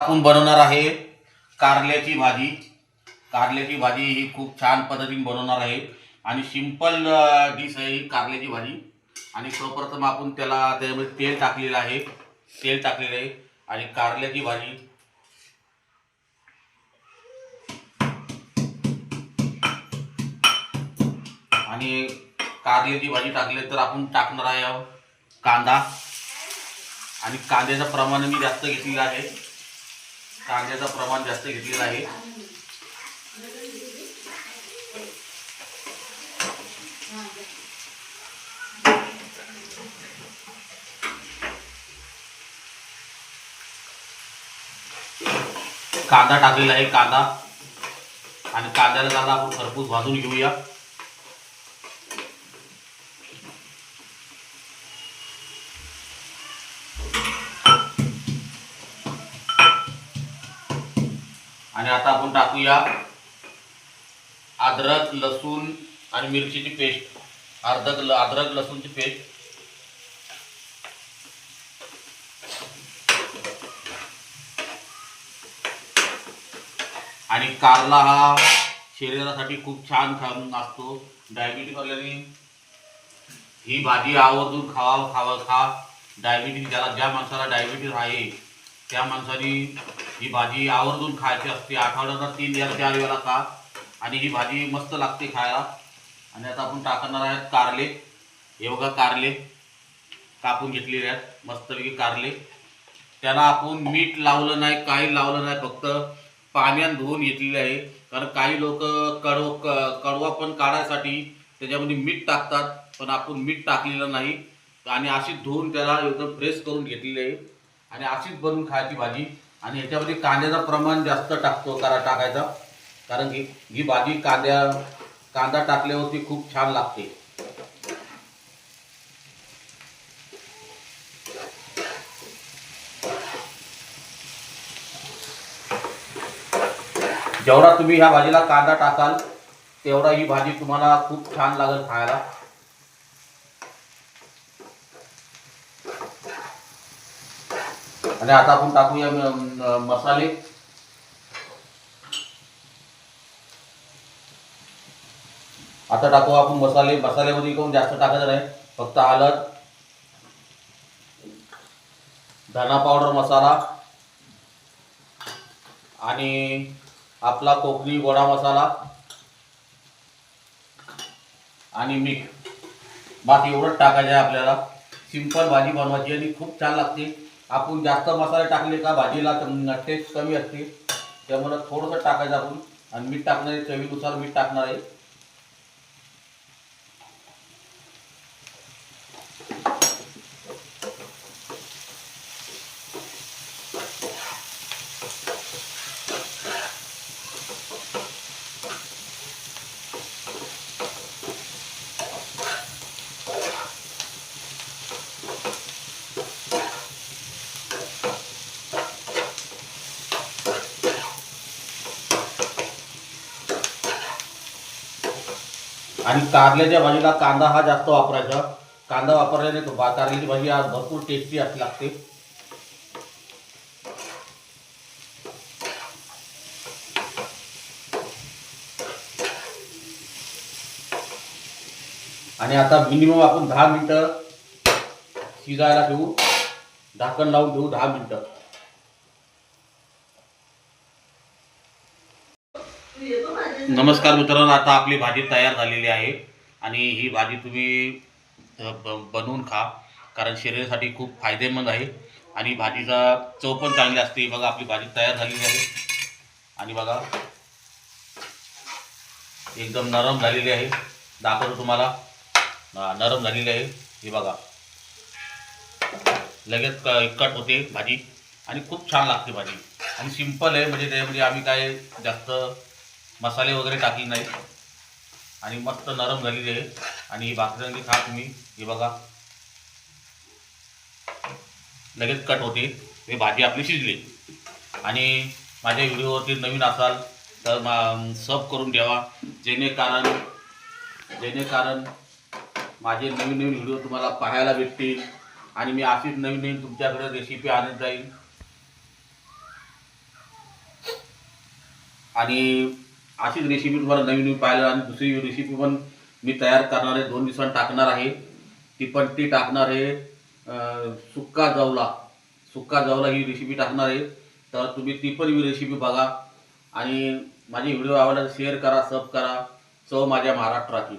आपण बनवणार आहे कारल्याची भाजी. कारल्याची भाजी ही खूप छान पद्धतीने बनवणार आहे. आणि सिंपल डिश आहे ही कारल्याची भाजी. आणि सर्वप्रथम आपण त्याला त्यामध्ये तेल टाकलेलं आहे. तेल टाकलेलं आहे. आणि कारल्याची भाजी. आणि कारल्याची भाजी टाकली तर आपण टाकणार आहे कांदा. आणि कांद्याचं प्रमाण मी जास्त घेतलेलं आहे. कांद्याचं प्रमाण जास्त घेतलेलं आहे. कांदा टाकलेला आहे कांदा. आणि कांद्याला कांदा आपण खरपूस भाजून घेऊया. आणि आता आपण टाकूया अद्रक लसूण आणि मिरचीची पेस्ट. अद्रक ल अद्रक लसूणची पेस्ट. आणि कारला हा शरीरासाठी खूप छान खाऊन असतो. डायबिटीस वाल्याने ही भाजी आवर्जून खावा खावा खा. डायबिटीस ज्याला ज्या माणसाला डायबिटीस आहे त्या माणसाने ही भाजी आवर्जून खायची असते. आठवड्याला तीन या चार वेळा खा. आणि ही भाजी मस्त लागते खायला. आणि आता आपण टाकणार आहेत कारले. हे बघा कारले. कापून घेतलेले आहेत. मस्तपैकी कारले. त्यांना आपण मीठ लावलं नाही काही लावलं नाही. फक्त पाण्यात धुवून घेतलेले आहे. कारण काही लोक कडव क- कडवा पण काढायसाठी त्याच्यामध्ये मीठ टाकतात. पण आपण मीठ टाकलेलं नाही. आणि अशी धुवून त्याला एकदम फ्रेश करून घेतलेली आहे. आणि अशीच बनवून खायची भाजी. आणि याच्यामध्ये कांद्याचं प्रमाण जास्त टाकतो करा टाकायचा. कारण की ही भाजी कांद्या कांदा टाकल्यावरती खूप छान लागते. जेवढा तुम्ही ह्या भाजीला कांदा टाकाल तेवढा ही भाजी तुम्हाला खूप छान लागेल खायला. आणि आता आपण टाकूया मसाले. आता टाकू आपण मसाले. मसाल्यामध्ये कोण जास्त टाकायचं नाही फक्त हळद धना पावडर मसाला. आणि आपला कोकणी गोडा मसाला. आणि मीठ. बाकी एवढंच टाकायचं आहे आपल्याला. सिंपल भाजी बनवायची आणि खूप छान लागते. आपण जास्त मसाले टाकले का भाजीला टेस्ट कमी असते. त्यामुळे थोडंसं टाकायचं आपण. आणि मीठ टाकणार आहे चवीनुसार मीठ टाकणार आहे. आणि कारल्याच्या भाजीला कांदा हा जास्त वापरायचा कांदा वापरल्याने कारल्याची भाजी आज भरपूर टेस्टी अशी लागते. आणि आता मिनिमम आपण दहा मिनिटं शिजायला ठेवू झाकण लावून ठेवू दहा मिनटं. नमस्कार मित्रांनो आता आपली भाजी तयार झालेली आहे. आणि ही भाजी तुम्ही बनवून खा कारण शरीरासाठी खूप फायदेमंद आहे. आणि भाजीचा चव पण चांगली असते. बघा आपली भाजी तयार झालेली आहे. आणि बघा एकदम नरम झालेली आहे. दाखवतो तुम्हाला. नरम झालेली आहे. हे बघा. लगेच क- कट होते भाजी. आणि खूप छान लागते भाजी. आणि सिंपल आहे. म्हणजे त्यामध्ये आम्ही काय जास्त मसाले वगैरे टाकले नाही आणि मस्त नरम झालेली आहे आणि ही भाकरी खा तुम्ही हे बघा. लगेच कट होते. हे भाजी आपली शिजली. आणि माझ्या व्हिडिओवरती नवीन असाल तर सब करून ठेवा. जेणेकारण जेणेकारण माझे नवीन नवीन व्हिडिओ तुम्हाला पाहायला भेटतील. आणि मी अशीच नवीन नवीन तुमच्याकडे रेसिपी आणत जाईल आणि अशीच रेसिपी तुम्हाला नवीन नवीन पाहायला आणि दुसरी रेसिपी पण मी तयार करणार आहे. दोन दिवसांनी टाकणार आहे. ती पण ती टाकणार आहे. सुक्का जवला. सुक्का जवला ही रेसिपी टाकणार आहे. तर तुम्ही ती पण रेसिपी बघा. आणि माझी व्हिडिओ आवडला शेअर करा सब करा. चव माझ्या महाराष्ट्रातील